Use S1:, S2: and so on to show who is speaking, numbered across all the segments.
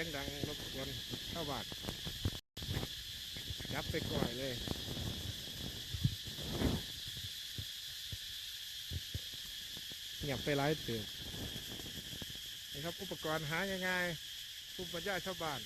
S1: สียงดังรบกวนชาวบ้านจับไปก่อยเลยเงียบไปหลายเตือนนี่ครับอุปกรณ์หาง่ายๆภูมิปัญญาชาวบ้าน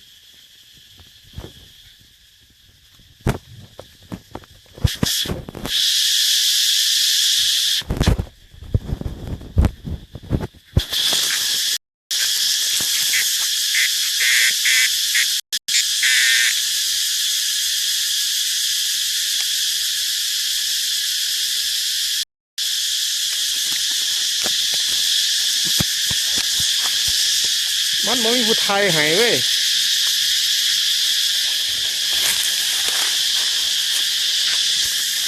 S1: มันบ่มีผู้ไทยหายเว้ย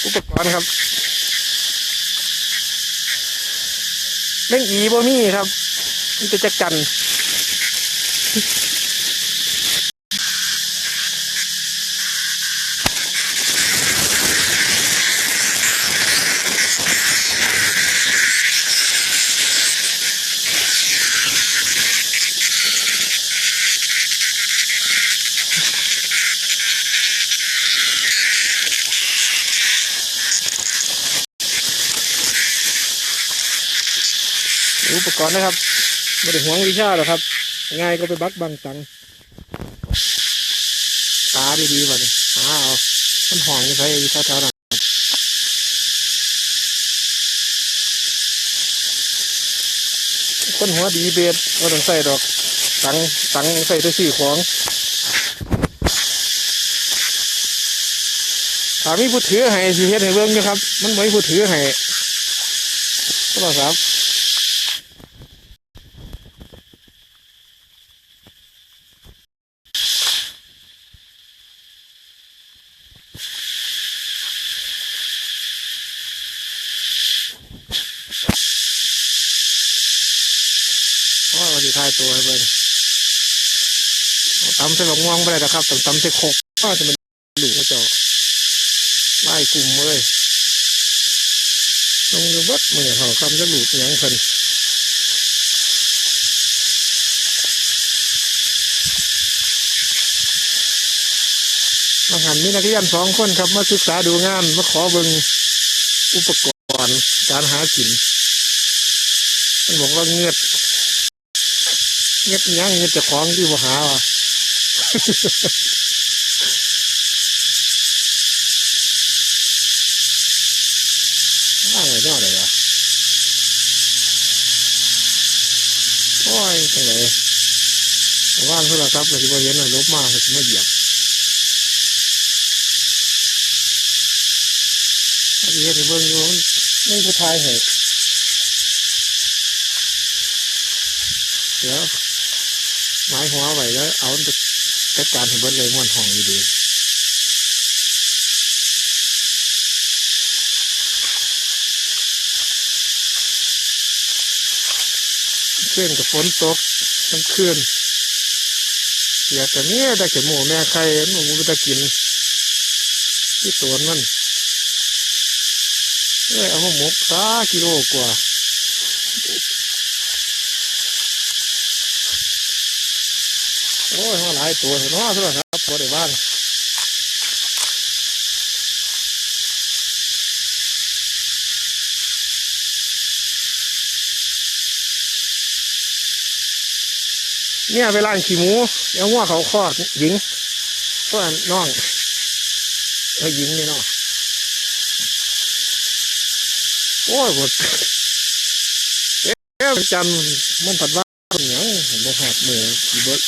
S1: อุปกรณ์ครับเล่นอีบ่มีครับมันจะจักจัน อุปกรณ์นะครับไม่ได้หวงวิชาหรอกครับ ง่ายก็ไปบักบังตังตาดีๆว่ะเนี่ยหาเอามันห่องอยู่ใช่แถวๆนั้นคนหัวดีเบ็ดเราต้องใส่ดอก ตังตังใส่ได้สี่ของถามีผู้ถือให้สิเฮ็ดให้เบิ่งอยู่ครับ มันไม่ผู้ถือให้ก็ต้องครับ ที่ทายตัวให้เบิ่งเอาตำใส่บักม่วงไปเลยนะครับต้องตำใส่โคกก็จะมันหลูกกระจาะไล่กลุ่มเลยลงดูเบัดมือเขาคำจะหลูกหยังเพิ่นมาหันมีนักเรียนสองคนครับ มาศึกษาดูงาน มาขอเบิ่งอุปกรณ์การหากิน มันบอกว่าเงือด เงียบยังเงียบจะคล้องที่บ่หาว่ะว่าไงเนาเลยวะโอ้ยจังเลยว่านโทรศัพท์เลยที่ว่าเห็นน่ะลบมาเขาจะมาเหยียบอันนี้เห็นเบิ่งอยู่มันไม่ผู้ชายเหตุเดี๋ยว ไม้หัวไว้แล้ว เอาไปจัดการให้เบิดเลยม้วนห้องดีเคลื่อนกับฝนตกทั้งคืนอยากแต่เนี้ยได้แค่หมูแม่ไข่หมูมันจะกิน ที่ตัวมันเอ้ยเอามาหมกสากิโลกว่า โอ้ยมาหลายตัวเนาะทุกครับตัวเดียวบ้านเนี่ยเวลาขี่หมูเอาหัวเขาคลอดหญิงเพราะน้องเออหญิงนี่เนาะโอ้ยหมดเอ๊ะจำมันผัดว่าเป็นหยังบ่หักมือกี่เบิด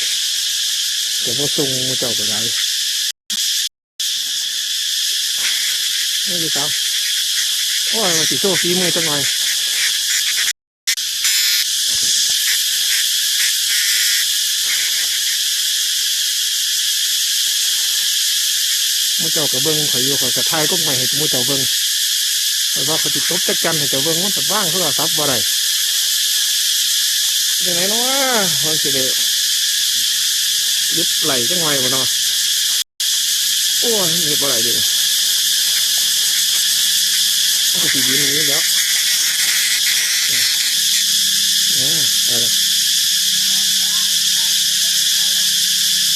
S1: ผมก็ส่งมาเจ้าไปไหนนี่ดูครับโอ้ยสิโซ่ฝีมือจังหน่อยมูเจ้ากับเบิ้งข่อยอยู่ข่อยกระทายก็ไม่ให้มูเจ้าเบิ้งข่ว่าเขาติดตบจักกันให้เจ้าเบิ้งมันแตัดว่างโทรศัพท์บ่ได้ยังไงเนาะวันสิเด ยึดไหลจังไงวะเนาะโอ้ยมีอะไรดิมันก็สียืนอย่างนี้แล้วเนี่ยอะไร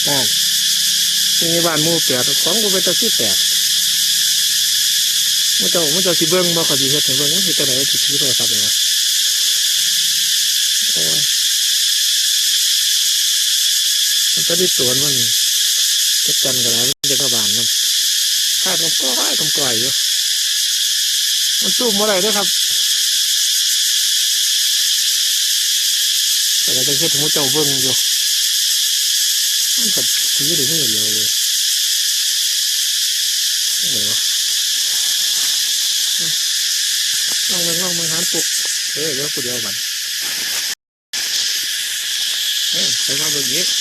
S1: อ่ามีบ้านหมู่แปดของกูเป็นตะที่แปดมันเจ้ามันเจ้าสิเบิ้งบ่เขาสิเฮ็ดให้เบิ้งมันสิจังได๋สิถือโทรศัพท์เลยวะโอ้ย มันจะได้สวนมันจัดกันกันแล้วมันเด็กระบาลน้ำคาดกำก้อยกำก้อยอยู่มันสู้มาได้เด้ครับแต่เราจะเฮ็ดให้หมูเจ้าเบิ้งอยู่มันก็ถือได้มือเดียวเลยไหนวลองมึงลองมึงหานปุกเอ้ยเดี๋ยวกูเดียวบันเอ้ยไปมาเบิ่งอีกโอ้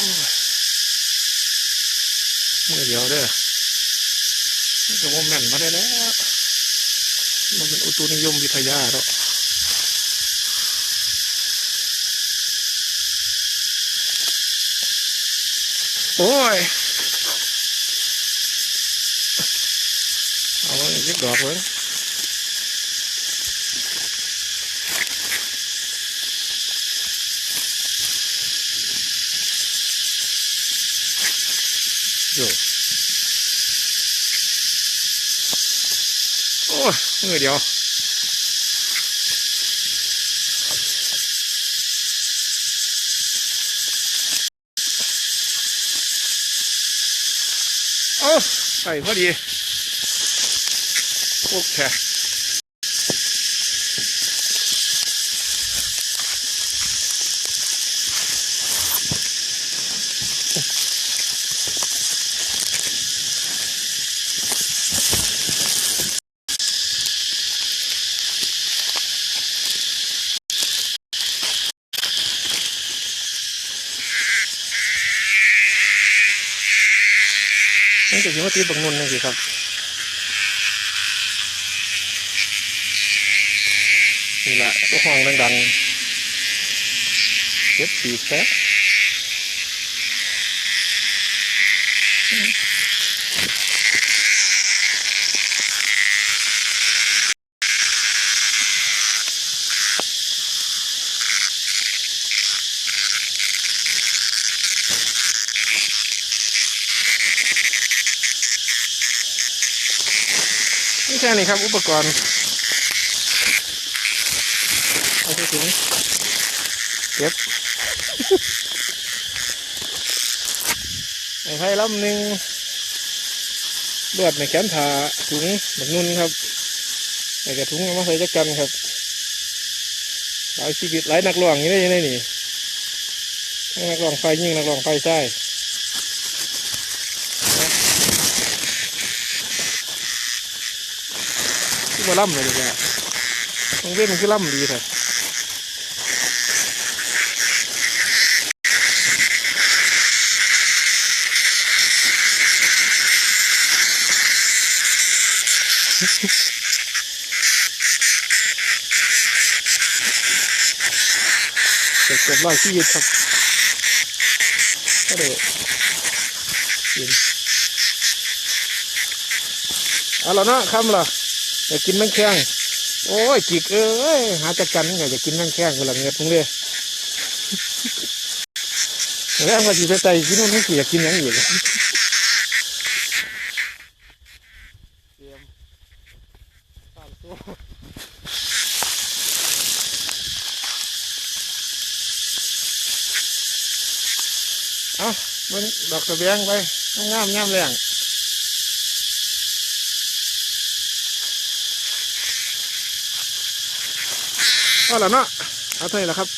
S1: มือเดียวเด้อมันก็ว่าแม่นมาได้แล้ว มันเป็นอุตุนิยมวิทยาแล้วโอ้ย เอาไว้ยิบดอกเลย โยโอ้ยมือเดียวโอ้ใส่พอดีโอเค นี่จะยิงว่าตีบังนุนนี่สิครับนี่แหละก็ห้องดังๆเก็บปีกดีแค่ นี้ครับ อุปกรณ์เอาไปถึงเก็บไอ้ไผ่ลำหนึ่งเลือดในแขนขาถุงบักนุ่นครับไอ้กระถุงอามาใส่จักกันครับหลายชีวิตหลายนักร้องอยู่ได้ยังไงนี่ทั้งนักร้องไฟยิ่งนักร้องไฟใต้ ที่มาล่ำเลยจ้ะต้องเว้นมันคือล่ำดีแท้เกือบเกือบร้อยชีวิตครับก็เลยกินเอาละเนะคำละ อยากกินแมงแข้งโอ้ยจิกเอ้ยหาจักกันอยากจะกินแมงแข้งคนละเงียบมึงเลยแล้วมาจีไปไต่กินนู่นนี่อยากกินยังอีกเตรียมตามตัวเอาเบิ่งดอกตะเบียงไปงามงามแรง ก็แล้วเนาะเอาเท่านี้แหละครับ